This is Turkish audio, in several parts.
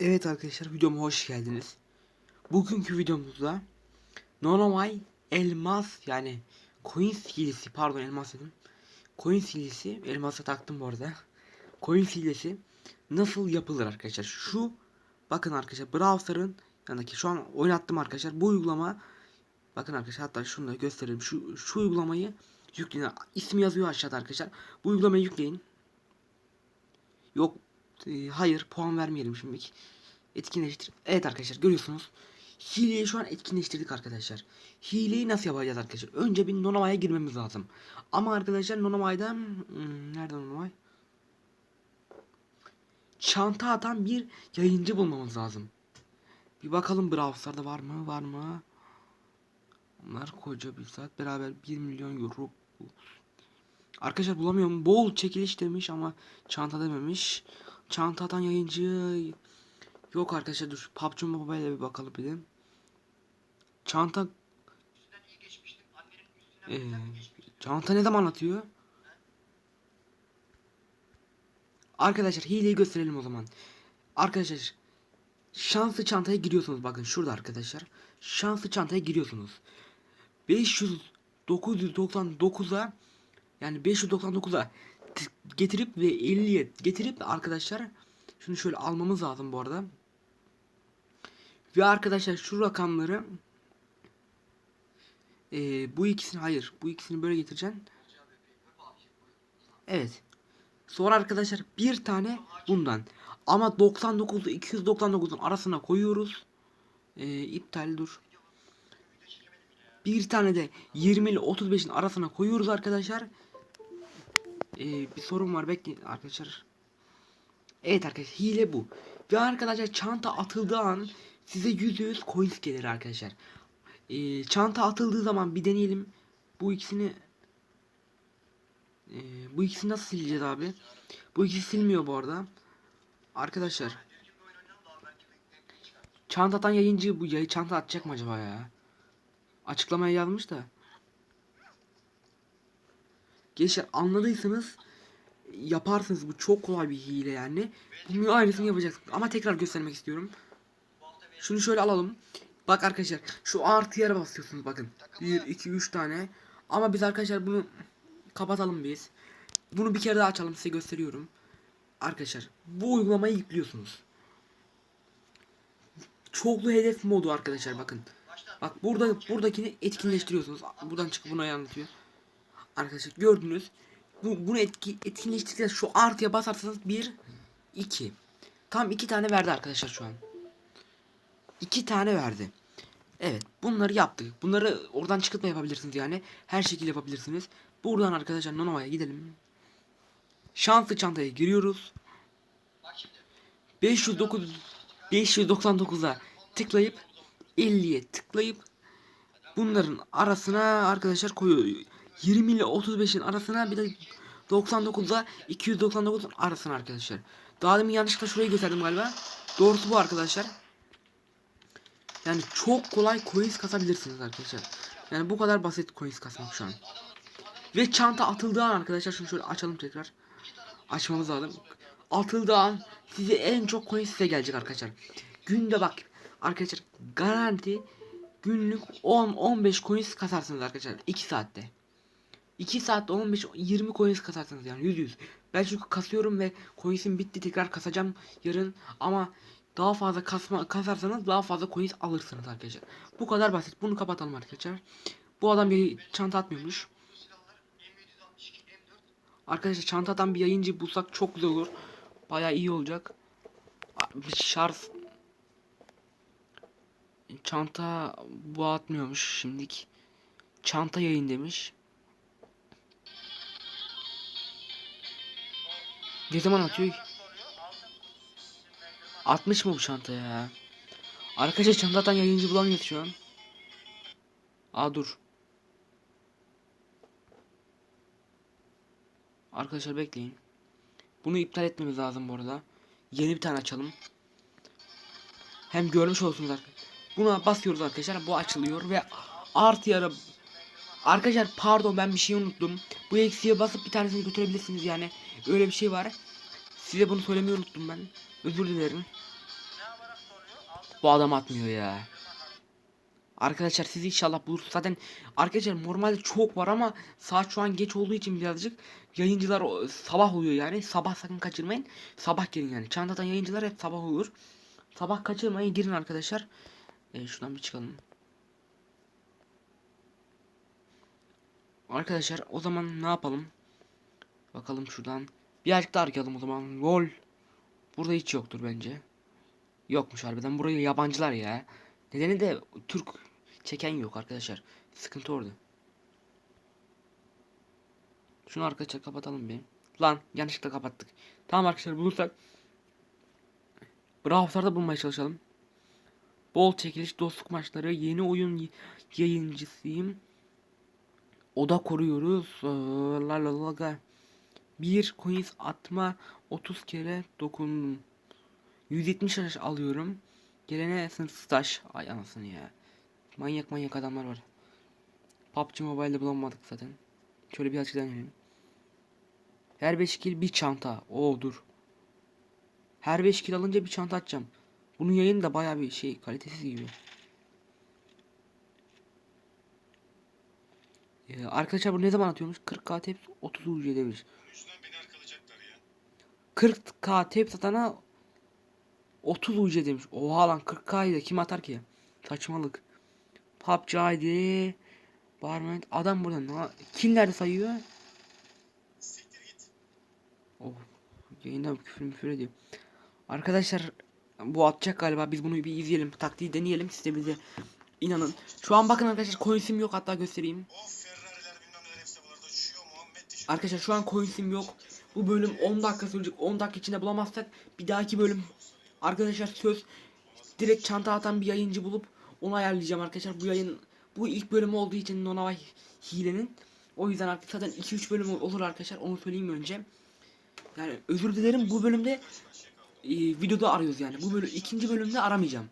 Evet arkadaşlar videoma hoş geldiniz. Bugünkü videomuzda Nonomay elmas yani coin hilesi pardon elmas dedim. Coin hilesi elmasa taktım bu arada. Coin hilesi nasıl yapılır arkadaşlar? Şu bakın arkadaşlar browser'ın yanındaki şu an oynattım arkadaşlar. Bu uygulama bakın arkadaşlar hatta şunu da göstereyim. Şu şu uygulamayı yükleyin. İsmi yazıyor aşağıda arkadaşlar. Bu uygulamayı yükleyin. Yok e, hayır puan vermeyelim şimdilik. Etkinleştir. Evet arkadaşlar görüyorsunuz. Hileyi şu an etkinleştirdik arkadaşlar. Hileyi nasıl yapacağız arkadaşlar? Önce bir Nonoma'ya girmemiz lazım. Ama arkadaşlar Nonoma'da hmm, nerede Nonomay? Çanta atan bir yayıncı bulmamız lazım. Bir bakalım browser'da var mı? Var mı? Onlar koca bir saat beraber 1 milyon euro. Arkadaşlar bulamıyorum. Bol çekiliş demiş ama çanta dememiş. Çanta atan yayıncı yok arkadaşlar dur. PUBG Mobile'e bir bakalım bir de. Çanta ee, çanta ne zaman atıyor? Arkadaşlar hileyi gösterelim o zaman. Arkadaşlar şanslı çantaya giriyorsunuz bakın şurada arkadaşlar. Şanslı çantaya giriyorsunuz. 500 999'a yani 599'a getirip ve 50'ye getirip arkadaşlar şunu şöyle almamız lazım bu arada. Ve arkadaşlar şu rakamları e, bu ikisini hayır bu ikisini böyle getireceğim. Evet. Sonra arkadaşlar bir tane bundan. Ama 99'u 299'un arasına koyuyoruz. E, iptal dur. Bir tane de 20 ile 35'in arasına koyuyoruz arkadaşlar. Ee, bir sorun var bekleyin arkadaşlar. Evet arkadaşlar hile bu. Ve arkadaşlar çanta atıldığı an size %100 coins gelir arkadaşlar. Ee, çanta atıldığı zaman bir deneyelim. Bu ikisini ee, bu ikisini nasıl sileceğiz abi? Bu ikisi silmiyor bu arada. Arkadaşlar. Çanta atan yayıncı bu yayı çanta atacak mı acaba ya? Açıklamaya yazmış da. Gençler anladıysanız yaparsınız bu çok kolay bir hile yani. Bunu aynısını yapacaksınız. Ama tekrar göstermek istiyorum. Şunu şöyle alalım. Bak arkadaşlar şu artı yere basıyorsunuz bakın. 1 2 3 tane. Ama biz arkadaşlar bunu kapatalım biz. Bunu bir kere daha açalım size gösteriyorum. Arkadaşlar bu uygulamayı yüklüyorsunuz. Çoklu hedef modu arkadaşlar bakın. Bak burada buradakini etkinleştiriyorsunuz. Buradan çıkıp bunu anlatıyor. Arkadaşlar gördünüz. Bu, bunu etki, etkinleştirdikten şu artıya basarsanız 1 2. Tam iki tane verdi arkadaşlar şu an. İki tane verdi. Evet bunları yaptık. Bunları oradan çıkıp da yapabilirsiniz yani. Her şekilde yapabilirsiniz. Buradan arkadaşlar Nonova'ya gidelim. Şanslı çantaya giriyoruz. 509 599'a tıklayıp 50'ye tıklayıp bunların arasına arkadaşlar koyuyor. 20 ile 35'in arasına bir de 99'a 299'un arasına arkadaşlar. Daha demin yanlışlıkla şurayı gösterdim galiba. Doğrusu bu arkadaşlar. Yani çok kolay coins kasabilirsiniz arkadaşlar. Yani bu kadar basit coins kasmak şu an. Ve çanta atıldığı an arkadaşlar şunu şöyle açalım tekrar. Açmamız lazım. Atıldığı an size en çok coin size gelecek arkadaşlar. Günde bak arkadaşlar garanti günlük 10-15 coins kasarsınız arkadaşlar 2 saatte. 2 saatte 15 20 coins kasarsınız yani 100 100. Ben çünkü kasıyorum ve coins'im bitti tekrar kasacağım yarın ama daha fazla kasma kasarsanız daha fazla coins alırsınız arkadaşlar. Bu kadar basit. Bunu kapatalım arkadaşlar. Bu adam bir çanta atmıyormuş. Arkadaşlar çantadan bir yayıncı bulsak çok güzel olur. Baya iyi olacak. Bir şarj çanta bu atmıyormuş şimdilik. Çanta yayın demiş. Ne zaman atıyor ki? Atmış mı bu çanta ya? Arkadaşlar çantadan yayıncı bulamıyoruz şu an. Aa dur. Arkadaşlar bekleyin. Bunu iptal etmemiz lazım bu arada. Yeni bir tane açalım. Hem görmüş olsunuz arkadaşlar. Buna basıyoruz arkadaşlar. Bu açılıyor ve artı yara Arkadaşlar pardon ben bir şey unuttum. Bu eksiye basıp bir tanesini götürebilirsiniz yani. Öyle bir şey var. Size bunu söylemeyi unuttum ben. Özür dilerim. Bu adam atmıyor ya. Arkadaşlar siz inşallah bulursunuz. Zaten arkadaşlar normalde çok var ama saat şu an geç olduğu için birazcık yayıncılar sabah oluyor yani. Sabah sakın kaçırmayın. Sabah gelin yani. Çantadan yayıncılar hep sabah olur. Sabah kaçırmayın girin arkadaşlar. Ee, şuradan bir çıkalım. Arkadaşlar o zaman ne yapalım? Bakalım şuradan. Birazcık daha arayalım o zaman. Lol. Burada hiç yoktur bence. Yokmuş harbiden. Buraya yabancılar ya. Nedeni de Türk çeken yok arkadaşlar. Sıkıntı orada. Şunu arkadaşlar kapatalım bir. Lan yanlışlıkla kapattık. Tamam arkadaşlar bulursak Brawl Stars'da bulmaya çalışalım. Bol çekiliş dostluk maçları yeni oyun yayıncısıyım. Oda koruyoruz. Ee, La la la la. Bir coins atma 30 kere dokundum. 170 taş alıyorum. Gelene sınırsız taş. Ay anasını ya. Manyak manyak adamlar var. PUBG Mobile'de bulamadık zaten. Şöyle bir açıdan deneyelim. Her 5 kill bir çanta. Oo dur. Her 5 kill alınca bir çanta atacağım. Bunun yayını da baya bir şey kalitesiz gibi. Ee, arkadaşlar bu ne zaman atıyormuş? 40k tep 30 UC demiş. Bunun yüzünden beni arkalayacaklar ya. 40k tep satana 30 UC demiş. Oha lan 40k'yı da kim atar ki? Saçmalık. PUBG ID Barman adam burada ne kimler sayıyor? Oh yayında küfür müfür ediyor. Arkadaşlar bu atacak galiba biz bunu bir izleyelim taktiği deneyelim siz de bize inanın. Şu an bakın arkadaşlar coins'im yok hatta göstereyim. O Arkadaşlar şu an coins'im yok. Bu bölüm 10 dakika sürecek. 10 dakika içinde bulamazsak bir dahaki bölüm arkadaşlar söz direkt çanta atan bir yayıncı bulup onu ayarlayacağım arkadaşlar. Bu yayın bu ilk bölümü olduğu için Nonavay hilenin. O yüzden artık zaten 2-3 bölüm olur arkadaşlar. Onu söyleyeyim önce. Yani özür dilerim bu bölümde e, videoda arıyoruz yani. Bu bölüm ikinci bölümde aramayacağım.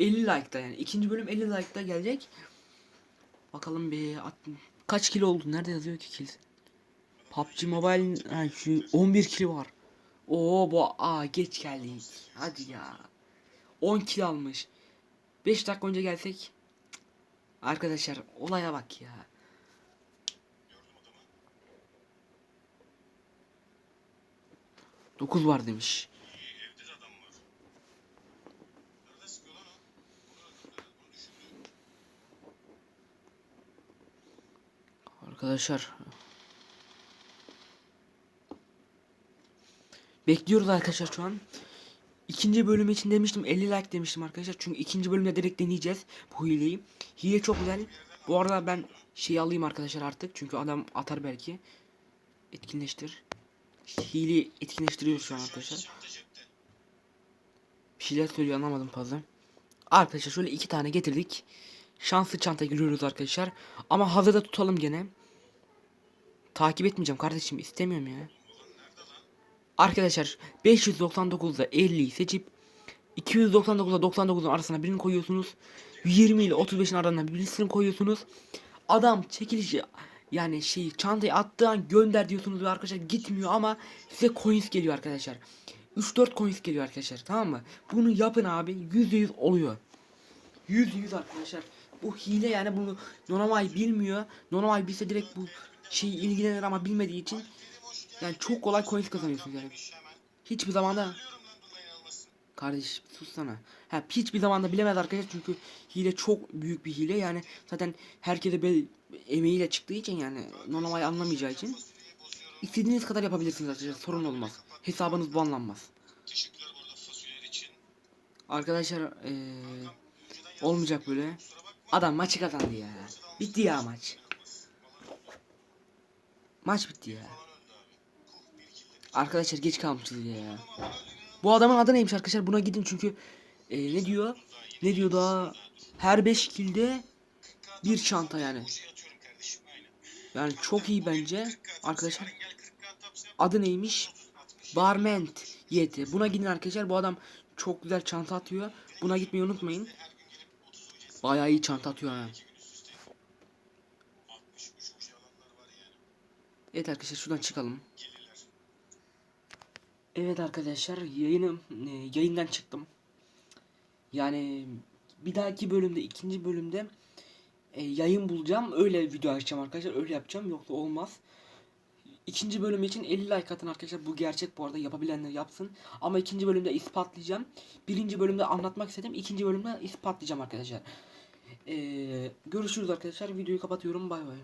50 like'da yani. ikinci bölüm 50 like'da gelecek. Bakalım bir at, kaç kilo oldu? Nerede yazıyor ki kill? PUBG Mobile ha, şu 11 kilo var. Oo bu aa geç geldik. Hadi ya. 10 kilo almış. 5 dakika önce gelsek. Arkadaşlar olaya bak ya. 9 var demiş. İyi evde de adam var. Nerede sıkıyor lan o? Bunu öldürdü. Bunu düşürdü. Arkadaşlar. Bekliyoruz arkadaşlar şu an. İkinci bölüm için demiştim 50 like demiştim arkadaşlar. Çünkü ikinci bölümde direkt deneyeceğiz bu hileyi. Hile çok güzel. Bu arada ben şey alayım arkadaşlar artık. Çünkü adam atar belki. Etkinleştir. Hile etkinleştiriyor şu an arkadaşlar. Bir şeyler söylüyor anlamadım fazla. Arkadaşlar şöyle iki tane getirdik. Şanslı çanta giriyoruz arkadaşlar. Ama hazırda tutalım gene. Takip etmeyeceğim kardeşim istemiyorum ya. Arkadaşlar 599'da 50'yi seçip 299'da 99'un arasına birini koyuyorsunuz. 20 ile 35'in arasına birisini koyuyorsunuz. Adam çekilişi yani şey çantayı attığı an gönder diyorsunuz ve arkadaşlar gitmiyor ama size coins geliyor arkadaşlar. 3-4 coins geliyor arkadaşlar tamam mı? Bunu yapın abi %100 oluyor. %100 arkadaşlar. Bu hile yani bunu normal bilmiyor. Normal bilse direkt bu şey ilgilenir ama bilmediği için yani çok kolay coins kazanıyorsunuz yani. Hiçbir zamanda. Kardeş sussana. Ha hiçbir zamanda bilemez arkadaşlar çünkü hile çok büyük bir hile yani zaten herkese bir emeğiyle çıktığı için yani normal anlamayacağı için istediğiniz kadar yapabilirsiniz arkadaşlar sorun olmaz. Hesabınız banlanmaz. Arkadaşlar yazmış. olmayacak böyle. Adam maçı kazandı ya. Bitti ya maç. Maç bitti ya. Falan öldü abi. Kuh bir kilde bir. Arkadaşlar geç kalmışız ya. Bu adamın adı neymiş arkadaşlar? Buna gidin çünkü eee, ne diyor? Ne diyor daha? Her 5 kilde bir çanta yani. Yani çok iyi bence. 40 kat Arkadaşlar Gel 40 kat tapsa yap. adı neymiş? 30 60. Barment YT. Buna gidin arkadaşlar. Bu adam çok güzel çanta atıyor. Buna gitmeyi unutmayın. Her gün gelip 30 ucuz Bayağı iyi çanta atıyor ha. iki gün üst üste. 60 uç uç alanlar var yani. Evet arkadaşlar şuradan çıkalım. Evet arkadaşlar yayını e, yayından çıktım. Yani bir dahaki bölümde ikinci bölümde e, yayın bulacağım. Öyle video açacağım arkadaşlar. Öyle yapacağım. Yoksa olmaz. İkinci bölüm için 50 like atın arkadaşlar. Bu gerçek bu arada. Yapabilenler yapsın. Ama ikinci bölümde ispatlayacağım. Birinci bölümde anlatmak istedim. İkinci bölümde ispatlayacağım arkadaşlar. Ee, görüşürüz arkadaşlar. Videoyu kapatıyorum. Bay bay.